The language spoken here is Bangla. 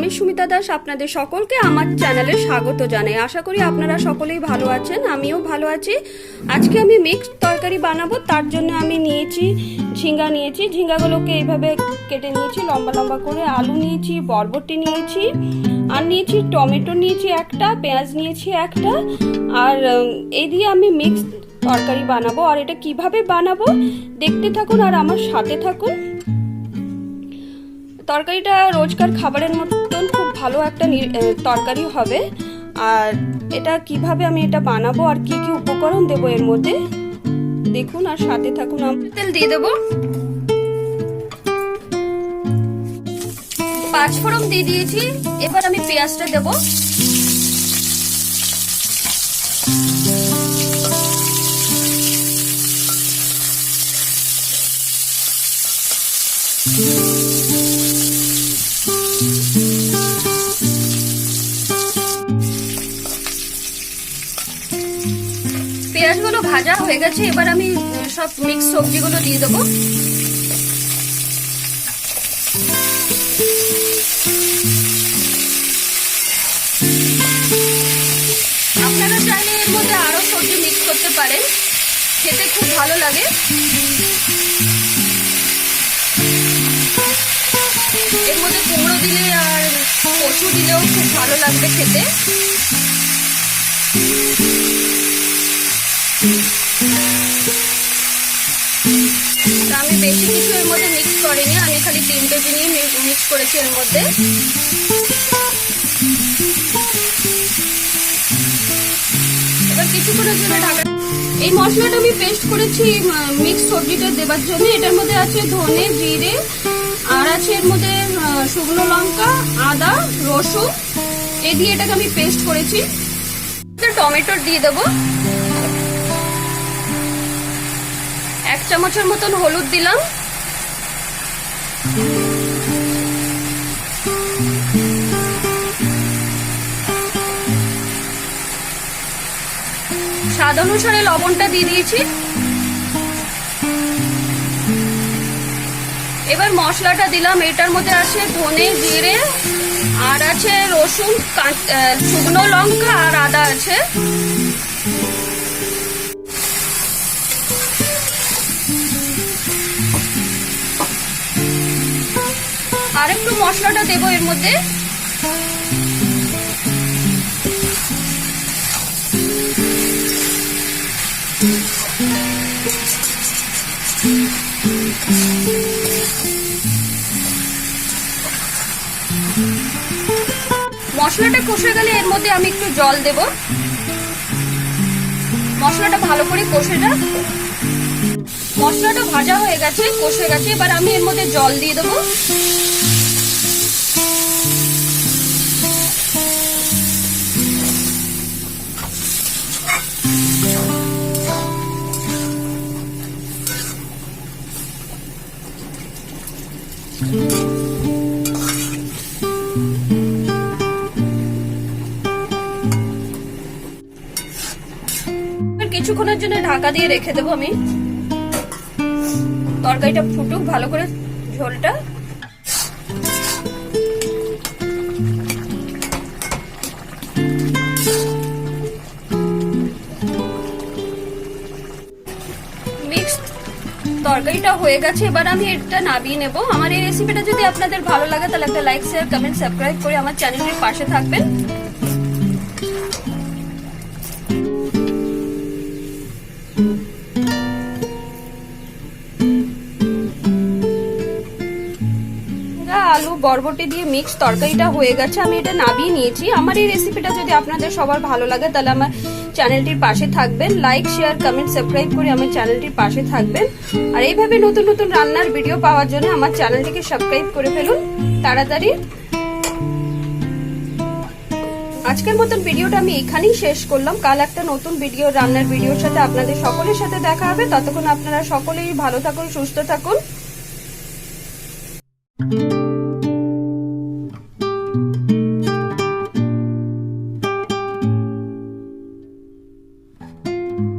আমি সুমিতা দাস, আপনাদের সকলকে আমার চ্যানেলে স্বাগত জানাই। আশা করি আপনারা সকলেই ভালো আছেন, আমিও ভালো আছি। আজকে আমি মিক্স তরকারি বানাবো, তার জন্য আমি নিয়েছি ঝিঙ্গা নিয়েছি। ঝিঙ্গাগুলোকে এইভাবে কেটে নিয়েছি, লম্বা লম্বা করে আলু নিয়েছি, বরবটি নিয়েছি, আর নিয়েছি টমেটো নিয়েছি একটা, পেঁয়াজ নিয়েছি একটা, আর এই দিয়ে আমি মিক্স তরকারি বানাবো। আর এটা কীভাবে বানাবো, দেখতে থাকুন আর আমার সাথে থাকুন। তরকারিটা রোজকার খাবারের মতন খুব ভালো একটা তরকারি হবে। আর এটা কীভাবে আমি এটা বানাবো আর কি কি উপকরণ দেবো এর মধ্যে, দেখুন আর সাথে থাকুন তেল দিয়ে দেবো। পাঁচ ফোড়ন দিয়ে দিয়েছি, এবার আমি পেঁয়াজটা দেবো। ভাজা হয়ে গেছে, এবার আমি সব মিক্স সবজিগুলো দিয়ে দেবো। আপনারা চাইলে এর মধ্যে আরও সবজি মিক্স করতে পারেন, খেতে খুব ভালো লাগে। এর মধ্যে কুমড়ো দিলে আর কচু দিলেও খুব ভালো লাগবে খেতে। তা আমি বেশি কিছু এর মধ্যে মিক্স করিনি। আমি খালি তিনটে জিনিস মিক্স করেছি এর মধ্যে। এবার কিছুক্ষণের জন্য ঢাকা এই মশলাটা আমি পেস্ট করেছি মিক্স সবজিটা দেবার জন্য। এটার মধ্যে আছে ধনে, জিরে, আর আছে এর মধ্যে শুকনো লঙ্কা, আদা, রসুন। এই দিয়ে এটাকে আমি পেস্ট করেছি। টমেটো দিয়ে দেবো। চামচের মতন হলুদ দিলাম। স্বাদ অনুসারে লবণটা দিয়ে দিয়েছি। এবার মশলাটা দিলাম, এটার মধ্যে আছে ধনে জিরে, আর আছে রসুন শুকনো লঙ্কা, আর আদা আছে। মশলাটা দেবো এর মধ্যে। মশলাটা কষে গেলে এর মধ্যে আমি একটু জল দেব। মশলাটা ভালো করে কষে যাক। মশলাটা ভাজা হয়ে গেছে, কষে গেছে, এবার আমি এর মধ্যে জল দিয়ে দেবো। কিছুক্ষণের জন্য ঢাকা দিয়ে রেখে দেবো আমি। তরকারিটা ফুটুক ভালো করে ঝোলটা। মিক্স তরকারিটা হয়ে গেছে, এবার আমি এটা নামিয়ে নেব। আমার এই রেসিপিটা যদি আপনাদের ভালো লাগে, তাহলে একটা লাইক শেয়ার কমেন্ট সাবস্ক্রাইব করে আমার চ্যানেলের পাশে থাকবেন। আলু বরবটি দিয়ে মিক্স তরকারিটা হয়ে গেছে, আমি এটা নামিয়ে নিয়েছি। আমার এই রেসিপিটা যদি আপনাদের সবার ভালো লাগে, তাহলে আমার চ্যানেলটির পাশে থাকবেন। লাইক শেয়ার কমেন্ট সাবস্ক্রাইব করে আমার চ্যানেলটির পাশে থাকবেন। আর এইভাবে নতুন নতুন রান্নার ভিডিও পাওয়ার জন্য আমার চ্যানেলটিকে সাবস্ক্রাইব করে ফেলুন। তাড়াতাড়ি। আজকের মতন ভিডিওটা আমি এখানেই শেষ করলাম। কাল একটা নতুন ভিডিও রান্নার ভিডিওর সাথে আপনাদের সকলের সাথে দেখা হবে। ততক্ষণ আপনারা সকলেই ভালো থাকুন, সুস্থ থাকুন।